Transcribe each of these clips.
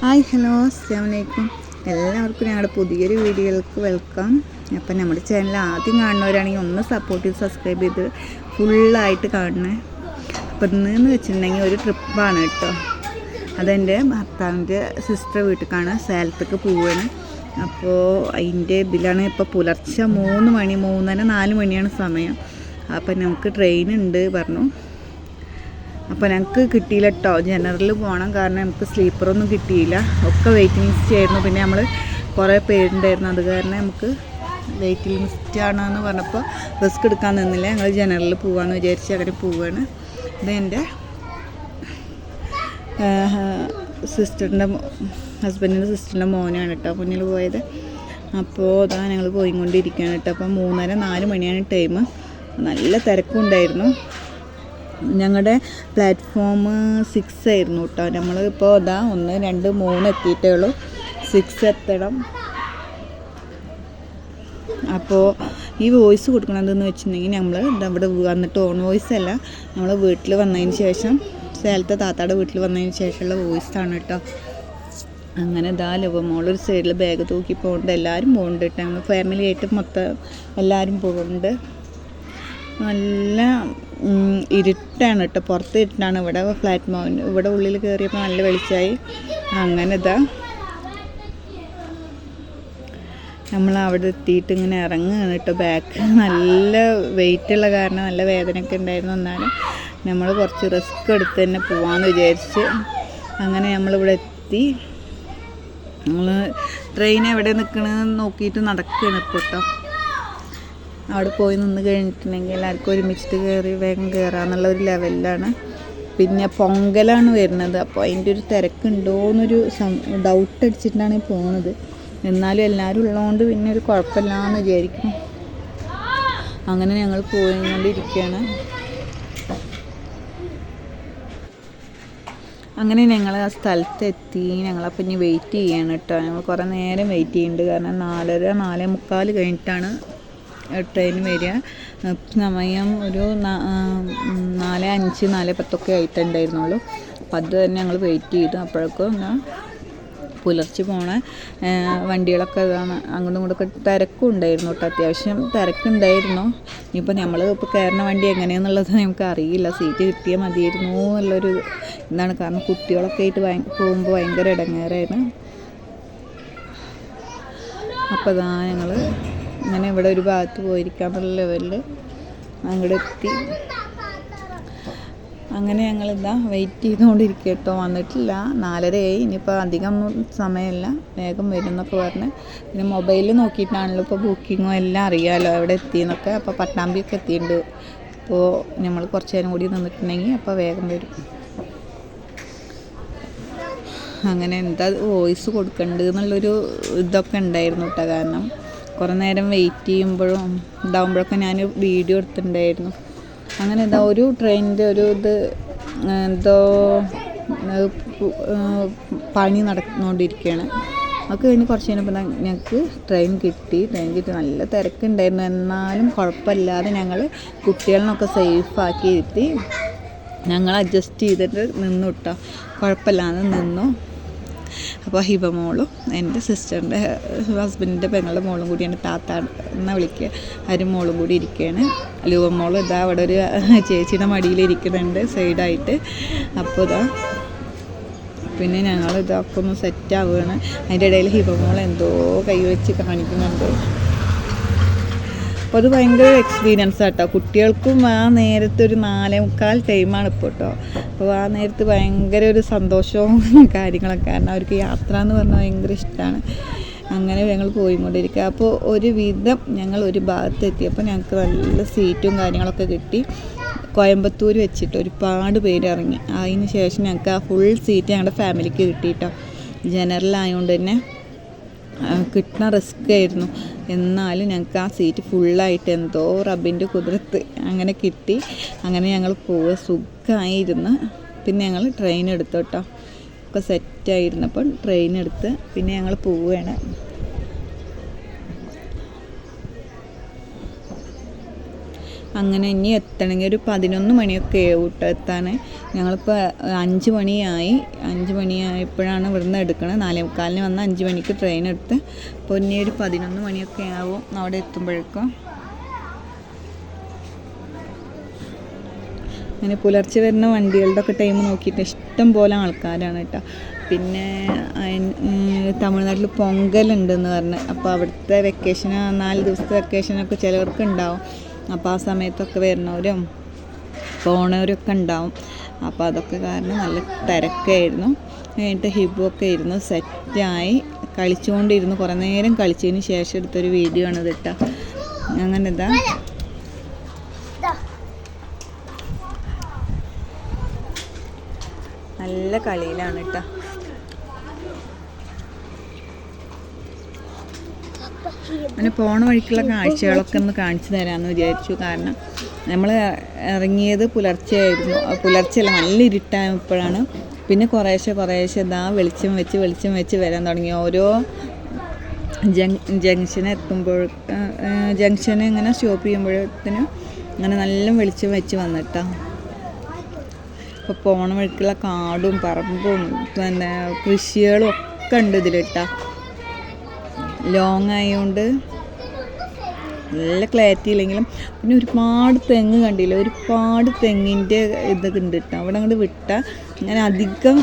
Hi hello അസ്സാം വലൈക്കും എല്ലാവർക്കും ഞങ്ങളുടെ പുതിയൊരു വീഡിയോകൾക്ക് വെൽക്കം. അപ്പം നമ്മുടെ ചാനൽ ആദ്യം കാണുന്നവരാണെങ്കിൽ ഒന്ന് സപ്പോർട്ട് ചെയ്ത് സബ്സ്ക്രൈബ് ചെയ്ത് ഫുള്ളായിട്ട് കാണണേ. അപ്പം ഇന്ന് വെച്ചിട്ടുണ്ടെങ്കിൽ ഒരു ട്രിപ്പാണ് കേട്ടോ. അതെന്റെ ഭർത്താവിന്റെ സിസ്റ്റർ വീട്ടിലേക്കാണ് സേലത്തേക്ക് പോവുകയാണ് അപ്പോൾ അതിന്റെ ഇതിലാണ് ഇപ്പോൾ പുലർച്ചെ മൂന്ന് മണി മൂന്നര നാല് മണിയാണ് സമയം. അപ്പം നമുക്ക് ട്രെയിൻ ഉണ്ട് പറഞ്ഞു. അപ്പോൾ ഞങ്ങൾക്ക് കിട്ടിയില്ല കേട്ടോ ജനറലിൽ പോകണം കാരണം നമുക്ക് സ്ലീപ്പറൊന്നും കിട്ടിയില്ല. ഒക്കെ വെയിറ്റിംഗ് ലിസ്റ്റ് ആയിരുന്നു. പിന്നെ നമ്മൾ കുറേ പേരുണ്ടായിരുന്നു. അത് കാരണം നമുക്ക് വെയിറ്റിംഗ് ലിസ്റ്റ് എന്ന് പറഞ്ഞപ്പോൾ റിസ്ക് എടുക്കാൻ നിന്നില്ല. ഞങ്ങൾ ജനറലിൽ പോകാമെന്ന് വിചാരിച്ച് അങ്ങനെ പോവുകയാണ് ഇത് എന്റെ സിസ്റ്ററിന്റെ ഹസ്ബൻഡിന്റെ സിസ്റ്ററിന്റെ മോനാണ് കേട്ടോ മുന്നിൽ പോയത്. അപ്പോൾ അതാ ഞങ്ങൾ പോയിക്കൊണ്ടിരിക്കുകയാണ് കേട്ടോ. അപ്പോൾ മൂന്നര നാല് മണിയാണ് ടൈം നല്ല തിരക്കുണ്ടായിരുന്നു. ഞങ്ങളുടെ പ്ലാറ്റ്ഫോം സിക്സ് ആയിരുന്നു കേട്ടോ നമ്മൾ ഇപ്പോൾ ഇതാ ഒന്ന് രണ്ട് മൂന്ന് എത്തിയിട്ടേ ഉള്ളൂ. സിക്സ് എത്തണം. അപ്പോൾ ഈ വോയിസ് കൊടുക്കണതെന്ന് വെച്ചിട്ടുണ്ടെങ്കിൽ നമ്മൾ ഇവിടെ വന്നിട്ട് ഓൺ വോയിസ് അല്ല. നമ്മൾ വീട്ടിൽ വന്നതിന് ശേഷം സേലത്തെ താത്താടെ വീട്ടിൽ വന്നതിന് ശേഷമുള്ള വോയിസ് ആണ് കേട്ടോ അങ്ങനെ ഇതാ ലവമോളൊരു സൈഡിൽ ബാഗ് തൂക്കി പോകുന്നുണ്ട് എല്ലാവരും പോകുന്നുണ്ട് കേട്ടോ ഞങ്ങൾ ഫാമിലിയായിട്ട് മൊത്തം എല്ലാവരും പോകുന്നുണ്ട് നല്ല ഇരുട്ടാണ് കേട്ടോ. പുറത്ത് ഇരുട്ടാണ്. ഇവിടെ ഫ്ലാറ്റ് മൗൻ ഇവിടെ ഉള്ളിൽ കയറിയപ്പോൾ നല്ല വെളിച്ചമായി. അങ്ങനെ ഇതാ. നമ്മൾ അവിടെ എത്തിയിട്ട് ഇങ്ങനെ ഇറങ്ങുകയാണ് കേട്ടോ ബാക്ക് നല്ല വെയിറ്റ് ഉള്ള കാരണം നല്ല വേദനയൊക്കെ ഉണ്ടായിരുന്നു. എന്നാലും നമ്മൾ കുറച്ച് റിസ്ക് എടുത്ത് തന്നെ പോവാമെന്ന് വിചാരിച്ച് അങ്ങനെ നമ്മളിവിടെ എത്തി. നമ്മൾ ട്രെയിൻ എവിടെ നിൽക്കണമെന്ന് നോക്കിയിട്ട് നടക്കുകയാണ് ഇപ്പോൾ കേട്ടോ. അവിടെ പോയി നിന്ന് കഴിഞ്ഞിട്ടുണ്ടെങ്കിൽ എല്ലാവർക്കും ഒരുമിച്ചിട്ട് കയറി വേഗം കയറാന്നുള്ള ഒരു ലെവലിലാണ് പിന്നെ പൊങ്കലാണ് വരുന്നത്. അപ്പോൾ അതിന്റെ ഒരു തിരക്കുണ്ടോ എന്നൊരു ഡൗട്ട് അടിച്ചിട്ടാണ് പോണത്. എന്നാലും എല്ലാവരും ഉള്ളതുകൊണ്ട് പിന്നെ ഒരു കുഴപ്പമില്ലാന്ന് വിചാരിക്കും അങ്ങനെ ഞങ്ങൾ പോയിക്കൊണ്ടിരിക്കുകയാണ്. അങ്ങനെ ഞങ്ങൾ ആ സ്ഥലത്തെത്തി. ഞങ്ങളപ്പോൾ ഇനി വെയിറ്റ് ചെയ്യണം കേട്ടോ. ഞങ്ങൾ കുറേ നേരം വെയിറ്റ് ചെയ്യുന്നുണ്ട് കാരണം നാലര നാലേ മുക്കാൽ കഴിഞ്ഞിട്ടാണ് ട്രെയിൻ വരിക. സമയം ഒരു നാല് അഞ്ച് നാല് പത്തൊക്കെ ആയിട്ടുണ്ടായിരുന്നുള്ളൂ. അപ്പം അത് തന്നെ ഞങ്ങൾ വെയിറ്റ് ചെയ്തു. അപ്പോഴേക്കും പുലർച്ചെ പോണ വണ്ടികളൊക്കെ ഇതാണ് അങ്ങോട്ടും ഇങ്ങോട്ടൊക്കെ തിരക്കും ഉണ്ടായിരുന്നു കേട്ടോ. അത്യാവശ്യം തിരക്കുണ്ടായിരുന്നു. ഇനിയിപ്പോൾ നമ്മൾ ഇപ്പോൾ കയറുന്ന വണ്ടി എങ്ങനെയാണെന്നുള്ളത് നമുക്ക് അറിയില്ല. സീറ്റ് കിട്ടിയാൽ മതിയായിരുന്നു എന്നുള്ളൊരു ഇതാണ്. കാരണം കുട്ടികളൊക്കെ ആയിട്ട് ഭയ പോകുമ്പോൾ ഭയങ്കര ഇടങ്ങേറായിരുന്നു. അപ്പോൾ ഇതാ ഞങ്ങൾ ഇങ്ങനെ ഇവിടെ ഒരു ഭാഗത്ത് പോയിരിക്കാന്നുള്ള ലെവലിൽ അങ്ങോട്ട് എത്തി. അങ്ങനെ ഞങ്ങൾ ഇതാ വെയിറ്റ് ചെയ്തുകൊണ്ടിരിക്കുക കേട്ടോ വന്നിട്ടില്ല. നാലരയായി. ഇനിയിപ്പോൾ അധികം സമയമില്ല. വേഗം വരും എന്നൊക്കെ പറഞ്ഞ്. പിന്നെ മൊബൈലിൽ നോക്കിയിട്ടാണല്ലോ ഇപ്പോൾ ബുക്കിങ്ങും എല്ലാം അറിയാമല്ലോ എവിടെ എത്തിയെന്നൊക്കെ അപ്പോൾ പട്ടാമ്പിയൊക്കെ എത്തിയിട്ടുണ്ട് അപ്പോൾ നമ്മൾ കുറച്ച് നേരം കൂടി നിന്നിട്ടുണ്ടെങ്കിൽ അപ്പോൾ വേഗം വരും. അങ്ങനെ എന്താ വോയിസ് കൊടുക്കേണ്ടത് എന്നുള്ളൊരു ഇതൊക്കെ ഉണ്ടായിരുന്നു കേട്ടോ കാരണം. കുറേ നേരം വെയിറ്റ് ചെയ്യുമ്പോഴും ഇതാവുമ്പോഴൊക്കെ ഞാൻ വീഡിയോ എടുത്തിട്ടുണ്ടായിരുന്നു. അങ്ങനെ ഇതാ ഒരു ട്രെയിനിന്റെ ഒരു ഇത് എന്തോ പണി നടന്നുകൊണ്ടിരിക്കുകയാണ് അത് കഴിഞ്ഞ് കുറച്ച് കഴിഞ്ഞപ്പോൾ ഞങ്ങൾക്ക് ട്രെയിൻ കിട്ടി. ട്രെയിൻ കിട്ടി. നല്ല തിരക്കുണ്ടായിരുന്നു. എന്നാലും കുഴപ്പമില്ലാതെ ഞങ്ങൾ കുട്ടികളിനൊക്കെ സേഫാക്കി ഇരുത്തി ഞങ്ങൾ അഡ്ജസ്റ്റ് ചെയ്തിട്ട് നിന്നു കേട്ടോ കുഴപ്പമില്ലാതെ നിന്നു. അപ്പോൾ ഹിബ മോളും എന്റെ സിസ്റ്ററിന്റെ ഹസ്ബൻഡിന്റെ പെങ്ങളുടെ മോളും കൂടിയാണ് താത്ത എന്നാ വിളിക്കുക. ആരും മോളും കൂടി ഇരിക്കുകയാണ്. ലൂവ മോളും ഇതാ അവിടെ ഒരു ചേച്ചിയുടെ മടിയിൽ ഇരിക്കുന്നുണ്ട് സൈഡായിട്ട്. അപ്പോൾ ഇതാ പിന്നെ ഞങ്ങൾ ഇതൊക്കെ ഒന്ന് സെറ്റ് ആവുകയാണ്. അതിന്റെ ഇടയിൽ ഹിബമോൾ എന്തോ കൈവച്ച് കാണിക്കുന്നുണ്ട്. അപ്പോൾ അത് ഭയങ്കര എക്സ്പീരിയൻസ് ആട്ടോ. കുട്ടികൾക്കും ആ നേരത്തെ ഒരു നാലേ മുക്കാൽ ടൈമാണ് ഇപ്പോൾ കേട്ടോ അപ്പോൾ ആ നേരത്ത് ഭയങ്കര ഒരു സന്തോഷവും കാര്യങ്ങളൊക്കെ. കാരണം അവർക്ക് യാത്ര എന്ന് പറഞ്ഞാൽ ഭയങ്കര ഇഷ്ടമാണ് അങ്ങനെ ഞങ്ങൾ പോയിക്കൊണ്ടിരിക്കുക അപ്പോൾ ഒരു വിധം ഞങ്ങൾ ഒരു ഭാഗത്ത് എത്തിയപ്പോൾ ഞങ്ങൾക്ക് നല്ല സീറ്റും കാര്യങ്ങളൊക്കെ കിട്ടി. കോയമ്പത്തൂർ വെച്ചിട്ട് ഒരുപാട് പേര് ഇറങ്ങി. അതിന് ശേഷം ഞങ്ങൾക്ക് ആ ഫുൾ സീറ്റ് ഞങ്ങളുടെ ഫാമിലിക്ക് കിട്ടി കേട്ടോ ജനറൽ ആയതുകൊണ്ട് തന്നെ. കിട്ടുന്ന റിസ്ക് ആയിരുന്നു. എന്നാലും ഞങ്ങൾക്ക് ആ സീറ്റ് ഫുള്ളായിട്ട് എന്തോ റബ്ബിന്റെ കുതിരത്ത് അങ്ങനെ കിട്ടി. അങ്ങനെ ഞങ്ങൾ പോവുക സുഖമായിരുന്നു പിന്നെ ഞങ്ങൾ ട്രെയിൻ എടുത്തു കേട്ടോ ഒക്കെ സെറ്റായിരുന്നപ്പോൾ ട്രെയിൻ എടുത്ത് പിന്നെ ഞങ്ങൾ പോവുകയാണ് അങ്ങനെ ഇനി എത്തണമെങ്കിൽ ഒരു പതിനൊന്ന് മണിയൊക്കെ ആവും എത്താൻ. ഞങ്ങളിപ്പോൾ അഞ്ച് മണിയായി. അഞ്ച് മണിയായപ്പോഴാണ് ഇവിടുന്ന് എടുക്കണത് നാലേ മുക്കാലിന് വന്ന് അഞ്ച് മണിക്ക് ട്രെയിൻ എടുത്ത്. അപ്പോൾ ഇനി ഒരു പതിനൊന്ന് മണിയൊക്കെ ആവും അവിടെ എത്തുമ്പോഴേക്കും. അങ്ങനെ പുലർച്ചെ വരുന്ന വണ്ടികളുടെ ഒക്കെ ടൈം നോക്കിയിട്ട് ഇഷ്ടം പോലെ ആൾക്കാരാണ് കേട്ടോ. പിന്നെ തമിഴ്നാട്ടിൽ പൊങ്കലുണ്ടെന്ന് പറഞ്ഞ്. അപ്പോൾ അവിടുത്തെ വെക്കേഷൻ നാല് ദിവസത്തെ വെക്കേഷനൊക്കെ ചിലവർക്ക് ഉണ്ടാവും. അപ്പോൾ ആ സമയത്തൊക്കെ വരുന്നവരും പോണവരൊക്കെ ഉണ്ടാവും. അപ്പോൾ അതൊക്കെ കാരണം നല്ല തിരക്കായിരുന്നു. കഴിഞ്ഞിട്ട് ഹിബു ഒക്കെ ഇരുന്ന് സെറ്റായി കളിച്ചുകൊണ്ടിരുന്നു. കുറേ നേരം കളിച്ചതിന് ശേഷം എടുത്തൊരു വീഡിയോ ആണ് കേട്ടോ അങ്ങനെ ഇതാ നല്ല കളിയിലാണ് കേട്ടോ അങ്ങനെ പോണ വഴിക്കുള്ള കാഴ്ചകളൊക്കെ ഒന്ന് കാണിച്ചു തരാമെന്ന് വിചാരിച്ചു. കാരണം നമ്മൾ ഇറങ്ങിയത് പുലർച്ചെയായിരുന്നു. പുലർച്ചയല്ല നല്ല ഇരുട്ടായപ്പോഴാണ് പിന്നെ കുറേശ്ശെ കുറേശ്ശെ ഇതാ വെളിച്ചം വെച്ച് വെളിച്ചം വെച്ച് വരാൻ തുടങ്ങി. ഓരോ ജങ് ജംഗ്ഷൻ എത്തുമ്പോൾ ജംഗ്ഷൻ ഇങ്ങനെ സ്റ്റോപ്പ് ചെയ്യുമ്പോഴത്തേനും അങ്ങനെ നല്ല വെളിച്ചം വെച്ച് വന്നിട്ടാ. ഇപ്പോൾ പോണ വഴിക്കുള്ള കാടും പറമ്പും പിന്നെ കൃഷികളും ഒക്കെ ഉണ്ട് ഇതിലിട്ടാ. ലോങ് ആയതുകൊണ്ട് നല്ല ക്ലാരിറ്റി ഇല്ലെങ്കിലും പിന്നെ ഒരുപാട് തെങ്ങ് കണ്ടില്ല? ഒരുപാട് തെങ്ങിന്റെ ഇതൊക്കെ ഉണ്ട് കേട്ടോ. അവിടെ അങ്ങോട്ട് വിട്ട ഞാൻ അധികം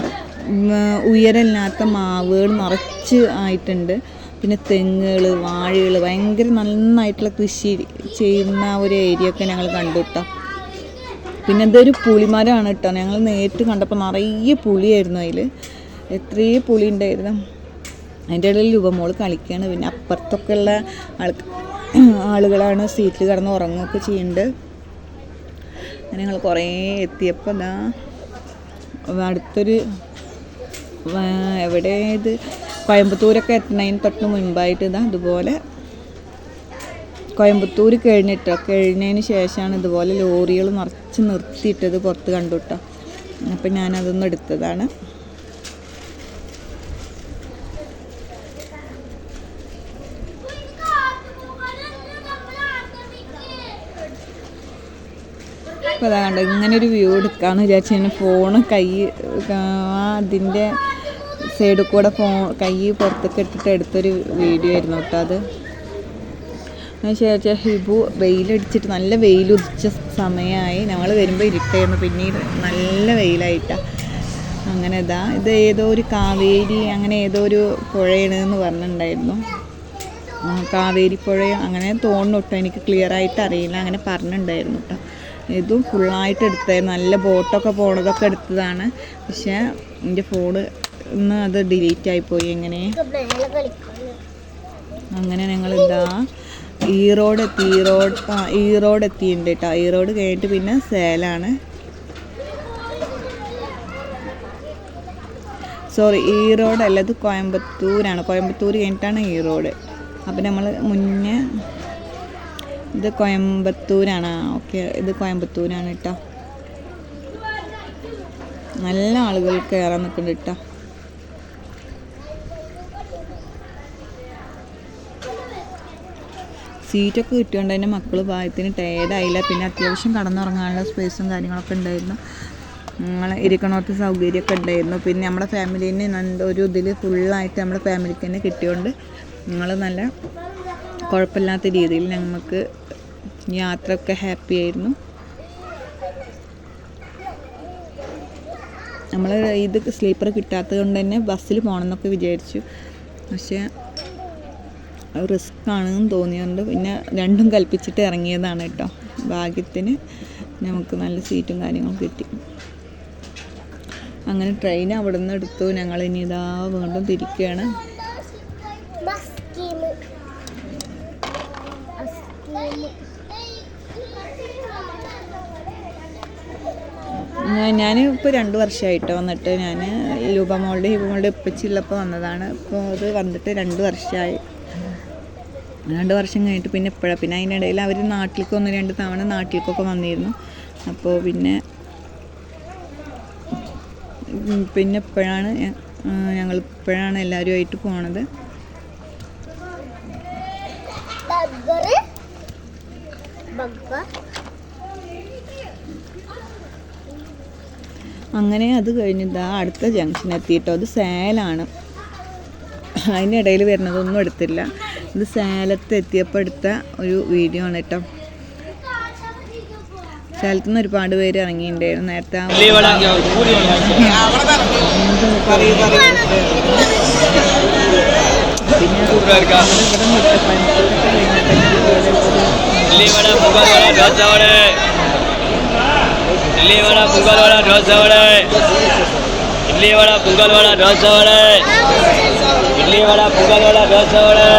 ഉയരമില്ലാത്ത മാവുകൾ നിറച്ച് ആയിട്ടുണ്ട്. പിന്നെ തെങ്ങുകൾ വാഴകൾ ഭയങ്കര നന്നായിട്ടുള്ള കൃഷി ചെയ്യുന്ന ഒരു ഏരിയ ഒക്കെ ഞങ്ങൾ കണ്ടു കേട്ടോ. പിന്നെ ഇതൊരു പുളിമരമാണ് കേട്ടോ. ഞങ്ങൾ നേരിട്ട് കണ്ടപ്പോൾ നിറയെ പുളിയായിരുന്നു അതിൽ എത്രയേ പുളി ഉണ്ടായിരുന്നു അതിന്റെ ഇടയിൽ രൂപമോൾ കളിക്കുകയാണ് പിന്നെ അപ്പുറത്തൊക്കെ ഉള്ള ആൾ ആളുകളാണ് സീറ്റിൽ കിടന്ന് ഉറങ്ങുകയൊക്കെ ചെയ്യുന്നുണ്ട്. അങ്ങനെ ഞങ്ങൾ കുറേ എത്തിയപ്പോൾ ഇതാ അടുത്തൊരു എവിടെ ഇത്? കോയമ്പത്തൂരൊക്കെ എത്തുന്നതിന് തൊട്ട് മുൻപായിട്ട് ഇതാ ഇതുപോലെ കോയമ്പത്തൂർ കഴിഞ്ഞിട്ടോ? കഴിഞ്ഞതിന് ശേഷമാണ് ഇതുപോലെ ലോറികൾ നിറച്ച് നിർത്തിയിട്ടത് പുറത്ത് കണ്ടു കേട്ടോ. അപ്പം ഞാനതൊന്നും എടുത്തതാണ്. അപ്പോൾ അതാ ഇങ്ങനെ ഒരു വ്യൂ എടുക്കാമെന്ന് വിചാരിച്ചു കഴിഞ്ഞാൽ ഫോൺ കൈ അതിന്റെ സൈഡിൽ കൂടെ ഫോ കൈ പുറത്തേക്ക് ഇട്ടിട്ട് എടുത്തൊരു വീഡിയോ ആയിരുന്നു കേട്ടോ അത്. ശേഷം ഹിബു വെയിലടിച്ചിട്ട് നല്ല വെയിൽ ഉദിച്ച സമയമായി. ഞങ്ങൾ വരുമ്പോൾ ഇരുട്ടായിരുന്നു പിന്നീട് നല്ല വെയിലായിട്ടാണ് അങ്ങനെ ഇതാ ഇത് ഏതോ ഒരു കാവേരി അങ്ങനെ ഏതോ ഒരു പുഴയാണ് എന്ന് പറഞ്ഞിട്ടുണ്ടായിരുന്നു കാവേരി പുഴയോ അങ്ങനെ തോന്നുന്നു കേട്ടോ എനിക്ക് ക്ലിയർ ആയിട്ട് അറിയില്ല അങ്ങനെ പറഞ്ഞിട്ടുണ്ടായിരുന്നു കേട്ടോ. ഇതും ഫുള്ളായിട്ട് എടുത്തേ. നല്ല ബോട്ടൊക്കെ പോണതൊക്കെ എടുത്തതാണ്. പക്ഷേ എന്റെ ഫോണ് ഇന്ന് അത് ഡിലീറ്റ് ആയിപ്പോയി എങ്ങനെ? അങ്ങനെ ഞങ്ങൾ ഇതാ ഈറോഡ് എത്തി ഈറോഡ് ഈറോഡ് എത്തിയിട്ടുണ്ട് കേട്ടോ ഈറോഡ് കഴിഞ്ഞിട്ട് പിന്നെ സേലാണ്. സോറി ഈറോഡ് അല്ല ഇത് കോയമ്പത്തൂരാണ്. കോയമ്പത്തൂർ കഴിഞ്ഞിട്ടാണ് ഈറോഡ് അപ്പം നമ്മൾ മുന്നേ ഇത് കോയമ്പത്തൂരാണ്. ഓക്കെ. ഇത് കോയമ്പത്തൂരാണ് കേട്ടോ നല്ല ആളുകൾ കയറാൻ നിൽക്കുന്നുണ്ട് കേട്ടോ സീറ്റൊക്കെ കിട്ടിയോണ്ട് തന്നെ മക്കൾ പായത്തിന് ടയേർഡായില്ല. പിന്നെ അത്യാവശ്യം കടന്നുറങ്ങാനുള്ള സ്പേസും കാര്യങ്ങളൊക്കെ ഉണ്ടായിരുന്നു. ഇരിക്കണോർത്ത് സൗകര്യമൊക്കെ ഉണ്ടായിരുന്നു. പിന്നെ നമ്മുടെ ഫാമിലീനെ ഒരു ഇതിൽ ഫുള്ളായിട്ട് നമ്മുടെ ഫാമിലിക്ക് തന്നെ കിട്ടിയോണ്ട് നിങ്ങൾ നല്ല കുഴപ്പമില്ലാത്ത രീതിയിൽ ഞങ്ങൾക്ക് യാത്രയൊക്കെ ഹാപ്പി ആയിരുന്നു. നമ്മൾ ഇത് സ്ലീപ്പർ കിട്ടാത്തത് കൊണ്ട് തന്നെ ബസ്സിൽ പോകണമെന്നൊക്കെ വിചാരിച്ചു. പക്ഷേ റിസ്ക് ആണെന്ന് തോന്നിയതുകൊണ്ട് പിന്നെ രണ്ടും കൽപ്പിച്ചിട്ട് ഇറങ്ങിയതാണ് കേട്ടോ. ഭാഗ്യത്തിന് നമുക്ക് നല്ല സീറ്റും കാര്യങ്ങളും കിട്ടി. അങ്ങനെ ട്രെയിൻ അവിടെ നിന്ന് എടുത്തു. ഞങ്ങൾ ഇനി ഇതാ വീണ്ടും തിരിക്കുകയാണ് ഞാൻ ഇപ്പോൾ രണ്ട് വർഷമായിട്ട് വന്നിട്ട്. ഞാൻ ലൂപമോളുടെ ഹിബമോളുടെ ഉപ്പച്ചിയുള്ളപ്പോൾ വന്നതാണ്. ഇപ്പോൾ അത് വന്നിട്ട് രണ്ട് വർഷമായി രണ്ട് വർഷം കഴിഞ്ഞിട്ട് പിന്നെ ഇപ്പോഴാണ് പിന്നെ അതിന്റെ ഇടയിൽ അവർ നാട്ടിലേക്ക് ഒന്ന് രണ്ട് തവണ നാട്ടിലേക്കൊക്കെ വന്നിരുന്നു. അപ്പോൾ പിന്നെ പിന്നെ ഇപ്പോഴാണ് ഞങ്ങൾ ഇപ്പോഴാണ് എല്ലാവരുമായിട്ട് പോണത്. അങ്ങനെ അത് കഴിഞ്ഞ് അടുത്ത ജംഗ്ഷൻ എത്തിയിട്ടോ. അത് സേലാണ്. അതിനിടയിൽ വരുന്നതൊന്നും എടുത്തില്ല. ഇത് സേലത്ത് എത്തിയപ്പോൾ എടുത്ത ഒരു വീഡിയോ ആണ് കേട്ടോ. സ്ഥലത്തു നിന്ന് ഒരുപാട് പേര് ഇറങ്ങിയിട്ടുണ്ടായിരുന്നു. നേരത്തെ പിന്നെ દિલ્હીવાળા ભૂગોળવાળા રસ આવડે દિલ્હીવાળા ભૂગોળવાળા રસ આવડે ઇડલીવાળા ભૂગોળવાળા રસ આવડે ઇડલીવાળા ભૂગોળવાળા રસ આવડે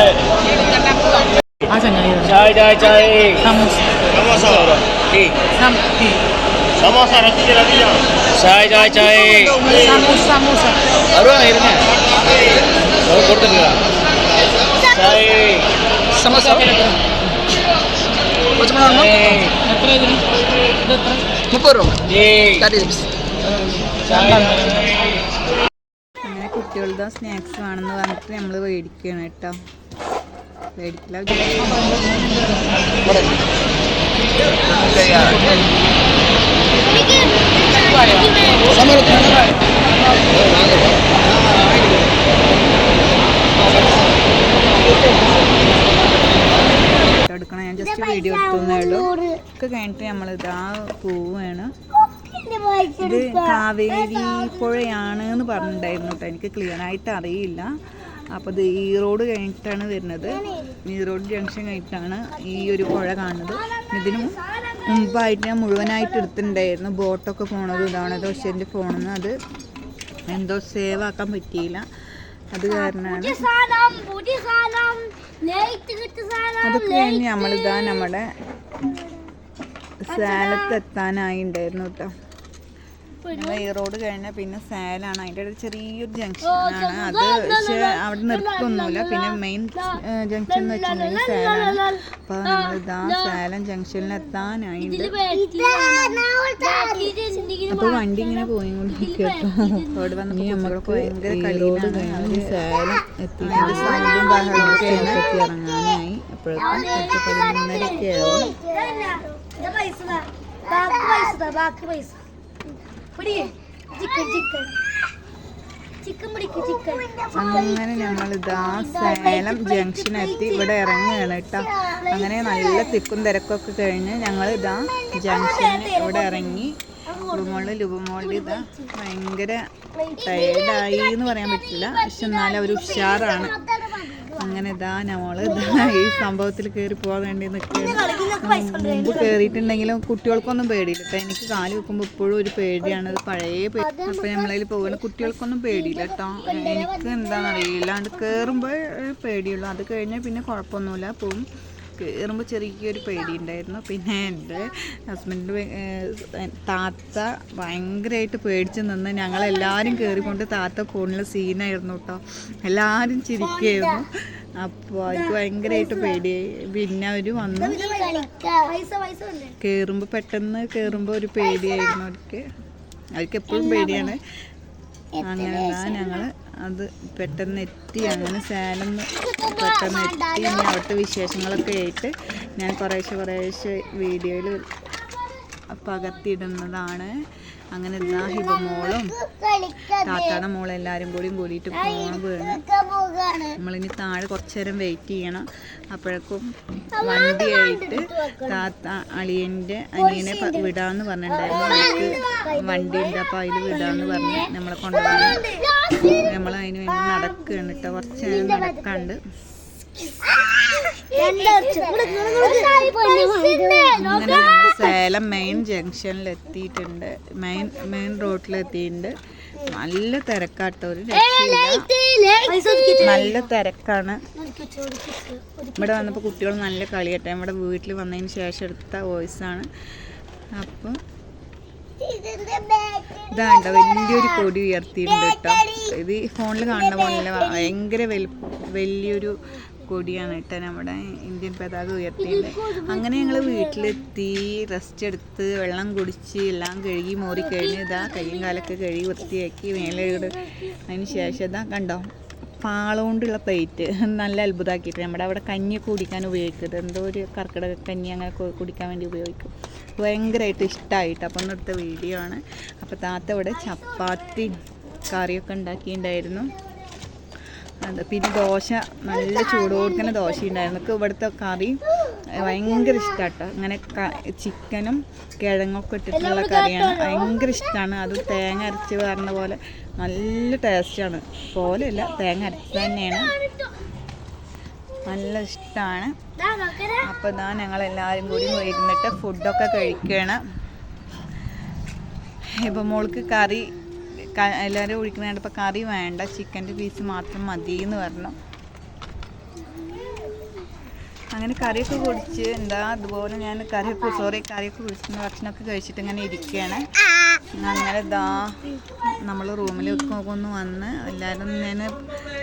વાળા ચાય ચાય સમોસા સમોસા રસી રસી ચાય ચાય ચાય સમોસા. સમોસા અરે હિરને ઓ કોડ તને સમોસા. മുപ്പത് രൂപ. അങ്ങനെ കുട്ടികളുടെ സ്നാക്സ് വേണമെന്ന് പറഞ്ഞിട്ട് നമ്മൾ മേടിക്കുകയാണ് കേട്ടോ. മേടിക്കില്ല. എടുക്കണം. ഞാൻ ജസ്റ്റ് വീഡിയോ എടുത്തുന്നേ ഉള്ളൂ. ഒക്കെ കഴിഞ്ഞിട്ട് നമ്മൾ ഇതാ പോവുകയാണ് ഇത് കാവേരി പുഴയാണ് എന്ന് പറഞ്ഞിട്ടുണ്ടായിരുന്നു കേട്ടോ. എനിക്ക് ക്ലിയർ ആയിട്ട് അറിയില്ല. അപ്പോൾ ഇത് ഈ റോഡ് കഴിഞ്ഞിട്ടാണ് വരുന്നത്. ഈ റോഡ് ജംഗ്ഷൻ കഴിഞ്ഞിട്ടാണ് ഈ ഒരു പുഴ കാണുന്നത്. ഇതിന് മുമ്പായിട്ട് ഞാൻ മുഴുവനായിട്ട് എടുത്തിട്ടുണ്ടായിരുന്നു. ബോട്ടൊക്കെ പോണത് ഇതാണ് പക്ഷേ എന്റെ ഫോണിൽ നിന്ന് അത് എന്തോ സേവ് ആക്കാൻ പറ്റിയില്ല. അത് കാരണമാണ്. അതൊക്കെ കഴിഞ്ഞ് നമ്മളിതാ നമ്മുടെ സേലത്ത് എത്താനായി ഉണ്ടായിരുന്നു കേട്ടോ ഈ റോഡ് കഴിഞ്ഞാൽ പിന്നെ സാലാണ് അതിന്റെ ഒരു ചെറിയൊരു ജംഗ്ഷനാണ് അത് പക്ഷേ അവിടെ നിർത്തൊന്നുമില്ല. പിന്നെ മെയിൻ ജംഗ്ഷൻ എന്ന് വെച്ചിട്ടുണ്ടെങ്കിൽ സാലാണ് അപ്പോൾ നമ്മളിതാ സാലം ജംഗ്ഷനിൽ എത്താനായിട്ട് അപ്പോൾ വണ്ടി ഇങ്ങനെ പോയി റോഡ് വന്നപ്പോൾ നമ്മൾക്ക് ഭയങ്കര കളിയിലാണ് സേലം എത്തി. സൗണ്ടും ബഹളമൊക്കെ എത്തി ഇറങ്ങാനായി അപ്പോഴേക്കും പത്ത് പതിനൊന്നരയൊക്കെ ആവും. ബാക്കി പൈസ ബാക്കി പൈസ. അങ്ങനെ ഞങ്ങളിതാ സേലം ജംഗ്ഷൻ എത്തി ഇവിടെ ഇറങ്ങുകയാണ് കേട്ടോ. അങ്ങനെ നല്ല തിക്കും തിരക്കൊക്കെ കഴിഞ്ഞ് ഞങ്ങൾ ഇതാ ജംഗ്ഷനിൽ ഇവിടെ ഇറങ്ങി. ലുബമോളിൽ ലുബമോളിൽ ഇതാ ഭയങ്കര ടയേർഡായി എന്ന് പറയാൻ പറ്റില്ല. പക്ഷെ എന്നാലും അവർ ഉഷാറാണ്. അങ്ങനെ ഇതാ ഞമ്മൾ ഇതാ ഈ സംഭവത്തിൽ കയറി പോകാൻ വേണ്ടി നിൽക്കുകയാണ് മുമ്പ് കയറിയിട്ടുണ്ടെങ്കിലും കുട്ടികൾക്കൊന്നും പേടിയില്ല കേട്ടോ എനിക്ക് കാൽ വെക്കുമ്പോൾ ഇപ്പോഴും ഒരു പേടിയാണ്. അത് പഴയ പേടി അപ്പോൾ നമ്മളതിൽ പോകുന്ന കുട്ടികൾക്കൊന്നും പേടിയില്ല കേട്ടോ എനിക്ക് എന്താണെന്ന് അറിയില്ല അത് കയറുമ്പോൾ പേടിയുള്ളൂ. അത് കഴിഞ്ഞാൽ പിന്നെ കുഴപ്പമൊന്നുമില്ല. പോവും കയറുമ്പോൾ ചെറിയൊരു പേടി ഉണ്ടായിരുന്നു പിന്നെ എന്റെ ഹസ്ബൻഡ് താത്ത ഭയങ്കരമായിട്ട് പേടിച്ച് നിന്ന് ഞങ്ങളെല്ലാവരും കയറിക്കൊണ്ട് താത്ത ഫോണിൽ സീനായിരുന്നു കേട്ടോ എല്ലാവരും ചിരിക്കുകയായിരുന്നു അപ്പോൾ എനിക്ക് ഭയങ്കരമായിട്ട് പേടിയായി പിന്നെ അവർ വന്ന്. കയറുമ്പോൾ പെട്ടെന്ന് കയറുമ്പോൾ ഒരു പേടിയായിരുന്നു അവർക്ക്. അവർക്ക് എപ്പോഴും പേടിയാണ്. അങ്ങനെ ഞങ്ങൾ അത് പെട്ടെന്ന് എത്തി. അങ്ങനെ സേലം പെട്ടെന്ന് എത്തി. ഇനി അവിടുത്തെ വിശേഷങ്ങളൊക്കെ ആയിട്ട് ഞാൻ കുറേശ്ശെ കുറേശ്ശെ വീഡിയോയിൽ പകർത്തിയിടുന്നതാണ് അങ്ങനെ ഇതാ ഹിബമോളും താത്താടെ മോളും എല്ലാവരും കൂടിയും കൂടിയിട്ട് പോണ വീണ്. പോകാണ് നമ്മളിനി താഴെ കുറച്ച് നേരം വെയിറ്റ് ചെയ്യണം. അപ്പോഴേക്കും വണ്ടിയായിട്ട് താത്ത അളിയന്റെ അനിയനെ വിടാമെന്ന് വിടാന്ന് പറഞ്ഞിട്ടുണ്ടായിരുന്നു. വണ്ടി ഉണ്ട് അപ്പോൾ അതിൽ വിടാന്ന് പറഞ്ഞ് നമ്മളെ കൊണ്ടുപോകാൻ നമ്മൾ അതിന് വേണ്ടി നടക്കുകയാണ് കേട്ടോ. കുറച്ച് നേരം നടക്കാണ്ട്. നമ്മൾ സേലം മെയിൻ ജംഗ്ഷനിൽ എത്തിയിട്ടുണ്ട് മെയിൻ മെയിൻ റോഡിൽ എത്തിയിട്ടുണ്ട് നല്ല തിരക്കാട്ടോ ഒരു നല്ല തിരക്കാണ്. ഇവിടെ വന്നപ്പോൾ കുട്ടികൾ നല്ല കളിയട്ടെ. നമ്മുടെ വീട്ടിൽ വന്നതിന് ശേഷം എടുത്ത വോയിസാണ് അപ്പം ഇതാണ്ട വലിയൊരു കൊടി ഉയർത്തിയിട്ടുണ്ട് കേട്ടോ. ഇത് ഫോണിൽ കാണുന്ന പോലെ ഭയങ്കര വലു വലിയൊരു കൊടിയാണ് കേട്ടോ നമ്മുടെ ഇന്ത്യൻ പതാക ഉയർത്തിയത്. അങ്ങനെ ഞങ്ങൾ വീട്ടിലെത്തി റെസ്റ്റ് എടുത്ത് വെള്ളം കുടിച്ച് എല്ലാം കഴുകി മോറി കഴിഞ്ഞ് ഇതാ കയ്യും കാലൊക്കെ കഴുകി വൃത്തിയാക്കി മേലെ അതിന് ശേഷം ഇതാ കണ്ടോ പാള കൊണ്ടുള്ള പ്ലേറ്റ് നല്ല അത്ഭുതമാക്കിയിട്ട് നമ്മുടെ അവിടെ കഞ്ഞി കുടിക്കാൻ ഉപയോഗിക്കുന്നത്. എന്തോ ഒരു കർക്കിടക കഞ്ഞി അങ്ങനെ കുടിക്കാൻ വേണ്ടി ഉപയോഗിക്കും. ഭയങ്കരമായിട്ട് ഇഷ്ടമായിട്ട് അപ്പം ഒന്ന് വീഡിയോ ആണ്. അപ്പോൾ താത്ത ഇവിടെ ചപ്പാത്തി കറിയൊക്കെ ഉണ്ടാക്കിയിട്ടുണ്ടായിരുന്നു. അത് പിന്നെ ദോശ നല്ല ചൂട് കൊടുക്കുന്ന ദോശ ഉണ്ടായിരുന്നു എനിക്ക് ഇവിടുത്തെ കറി ഭയങ്കര ഇഷ്ടമാട്ടോ അങ്ങനെ ചിക്കനും കിഴങ്ങൊക്കെ ഇട്ടിട്ടുള്ള കറിയാണ്. ഭയങ്കര ഇഷ്ടമാണ് അത് തേങ്ങ അരച്ച് പറഞ്ഞ പോലെ നല്ല ടേസ്റ്റാണ് പോലെയല്ല തേങ്ങ അരച്ച് തന്നെയാണ്. നല്ല ഇഷ്ടമാണ് അപ്പോൾ ഇതാ ഞങ്ങൾ എല്ലാവരും കൂടി ഇരുന്നിട്ട് ഫുഡൊക്കെ കഴിക്കണം. ഇപ്പം മോൾക്ക് കറി എല്ലാവരും ഒഴിക്കുന്ന ഇപ്പോൾ കറി വേണ്ട ചിക്കന്റെ പീസ് മാത്രം മതി എന്ന് പറഞ്ഞു. അങ്ങനെ കറിയൊക്കെ കുടിച്ച് എന്താ അതുപോലെ ഞാൻ കറിയൊക്കെ സോറി കറിയൊക്കെ കുടിച്ചിട്ട് ഭക്ഷണമൊക്കെ കഴിച്ചിട്ട് ഇങ്ങനെ ഇരിക്കുകയാണ്. അങ്ങനെ ഇതാ നമ്മൾ റൂമിലേക്ക് ഒന്ന് വന്ന് എല്ലാവരും ഞാൻ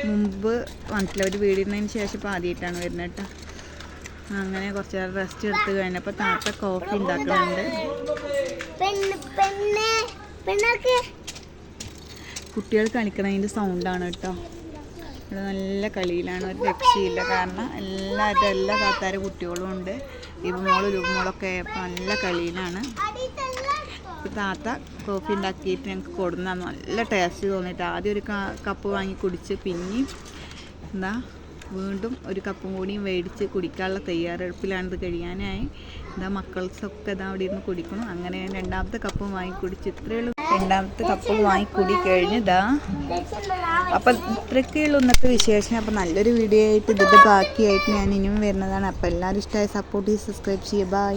മുമ്പ് വന്നിട്ടില്ല. ഒരു വീടിനതിന് ശേഷം ഇപ്പോൾ ആദ്യമായിട്ടാണ് വരുന്നത് കേട്ടോ. അങ്ങനെ കുറച്ച് നേരം റെസ്റ്റ് എടുത്ത് കഴിഞ്ഞപ്പോൾ താത്ത കോഫി ഉണ്ടാക്കുന്നുണ്ട്. പെണ്ണ് കുട്ടികൾ കളിക്കണതിന്റെ സൗണ്ടാണ് കേട്ടോ. ഇവിടെ നല്ല കളിയിലാണ് ഒരു രക്ഷയില്ല. കാരണം എല്ലാവരും എല്ലാ താത്താരും കുട്ടികളും ഉണ്ട്. ഇവമോളും രൂപമോളൊക്കെ നല്ല കളിയിലാണ്. താത്ത കോഫി ഉണ്ടാക്കിയിട്ട് ഞങ്ങൾക്ക് കൊടുന്ന നല്ല ടേസ്റ്റ് തോന്നിയിട്ട് ആദ്യം ഒരു കപ്പ് വാങ്ങി കുടിച്ച് പിന്നെയും എന്താ വീണ്ടും ഒരു കപ്പും കൂടിയും മേടിച്ച് കുടിക്കാനുള്ള തയ്യാറെടുപ്പിലാണിത് ഇത് കഴിയാനായി. എന്താ മക്കൾസൊക്കെ ഇതാ അവിടെ ഇരുന്ന് കുടിക്കണം അങ്ങനെ രണ്ടാമത്തെ കപ്പും വാങ്ങി കുടിച്ച് ഇത്രയേ ഉള്ളൂ. രണ്ടാമത്തെ കപ്പും വാങ്ങി കുടി കഴിഞ്ഞതാ അപ്പം ഇത്രയൊക്കെ ഉള്ളൂ ഇന്നത്തെ വിശേഷം. അപ്പം നല്ലൊരു വീഡിയോ ആയിട്ട് ഇതിന്റെ ബാക്കിയായിട്ട് ഞാൻ ഇനിയും വരുന്നതാണ്. അപ്പം എല്ലാവരും ഇഷ്ടമായി സപ്പോർട്ട് ചെയ്ത് സബ്സ്ക്രൈബ് ചെയ്യുക. ബൈ